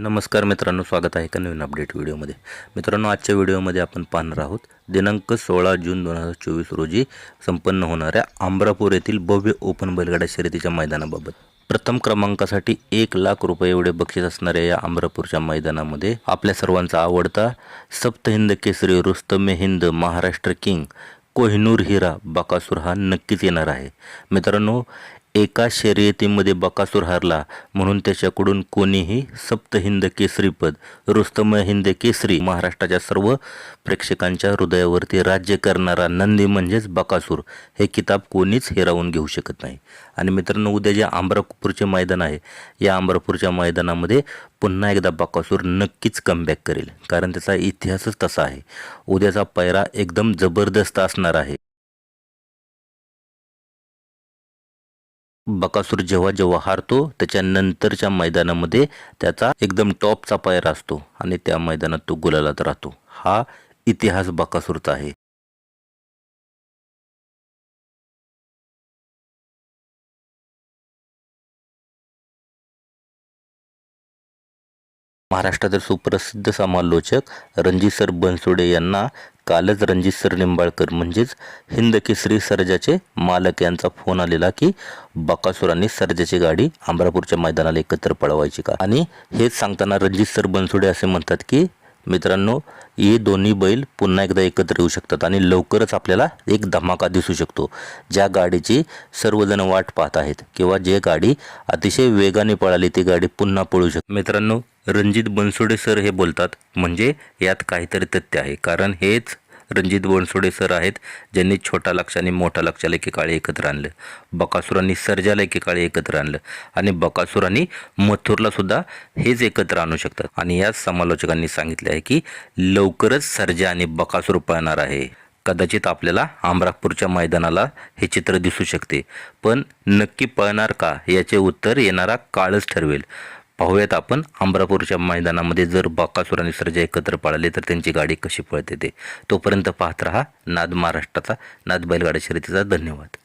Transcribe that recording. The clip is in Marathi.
नमस्कार मित्रांनो स्वागत आहे एका नवीन अपडेट व्हिडिओमध्ये. मित्रांनो आजच्या व्हिडिओमध्ये आपण पाहणार आहोत दिनांक सोळा जून दोन हजार चोवीस रोजी संपन्न होणाऱ्या आंब्रापूर येथील भव्य ओपन बैलगाड्या शर्यतीच्या मैदानाबाबत. प्रथम क्रमांकासाठी एक लाख रुपये एवढे बक्षीस असणाऱ्या या आंब्रापूरच्या मैदानामध्ये आपल्या सर्वांचा आवडता सप्त हिंद केसरी रुस्तमे हिंद महाराष्ट्र किंग कोहिनूर हिरा बकासूर हा नक्कीच येणार आहे. मित्रांनो एका शर्यतीमध्ये बकासूर हारला म्हणून त्याच्याकडून कोणीही सप्त हिंद केसरीपद रुस्तम हिंद केसरी महाराष्ट्राच्या सर्व प्रेक्षकांच्या हृदयावरती राज्य करणारा नंदी म्हणजेच बकासूर हे किताब कोणीच हिरावून घेऊ शकत नाही. आणि मित्रांनो उद्या जे आंबरापूरचे मैदान आहे या आंबरापूरच्या मैदानामध्ये पुन्हा एकदा बकासूर नक्कीच कमबॅक करेल कारण त्याचा इतिहासच तसा आहे. उद्याचा पैरा एकदम जबरदस्त असणार आहे. बकासूर जेव्हा जेव्हा हारतो त्याच्यानंतरच्या मैदानामध्ये त्याचा एकदम टॉपचा पायरा असतो आणि त्या मैदानात तो गुलालात राहतो. हा इतिहास बकासूरचा आहे. महाराष्ट्रातील सुप्रसिद्ध समालोचक रणजित सर बनसोडे यांना कालच रणजित सर निंबाळकर म्हणजेच हिंद केसरी सर्जाचे मालक यांचा फोन आलेला की बकासुरांनी सर्जाची गाडी अमरापूरच्या मैदानाला एकत्र पळवायची का? आणि हेच सांगताना रणजित सर बनसोडे असे म्हणतात की मित्रांनो हे दोन्ही बैल पुन्हा एकदा एकत्र येऊ शकतात आणि लवकरच आपल्याला एक धमाका दिसू शकतो. ज्या गाडीची सर्वजण वाट पाहत आहेत किंवा जे गाडी अतिशय वेगाने पळाली ती गाडी पुन्हा पळू शकते. मित्रांनो रणजित बनसोडे सर हे बोलतात. म्हणजे यात काहीतरी तथ्य आहे. कारण हेच रणजित बनसोडे सर आहेत ज्यांनी छोटा लक्ष आणि मोठा लक्षाला एकेकाळी एकत्र आणलं. बकासुरांनी सर्जाला एकेकाळी एकत्र आणलं. आणि बकासुरांनी मथुरला सुद्धा हेच एकत्र आणू शकतात. आणि याच समालोचकांनी सांगितले आहे की लवकरच सर्जा आणि बकासूर पळणार आहे. कदाचित आपल्याला आमरापूरच्या मैदानाला हे चित्र दिसू शकते. पण नक्की पळणार का? याचे उत्तर येणारा काळच ठरवेल. पाहूयात आपण. अमरापूरच्या मैदानामध्ये जर बकासूर आणि सर्जा एकत्र पळाले तर त्यांची गाडी कशी पळते ते. तोपर्यंत पाहत रहा. नाद महाराष्ट्राचा नाद बैलगाडी शर्यतीचा धन्यवाद.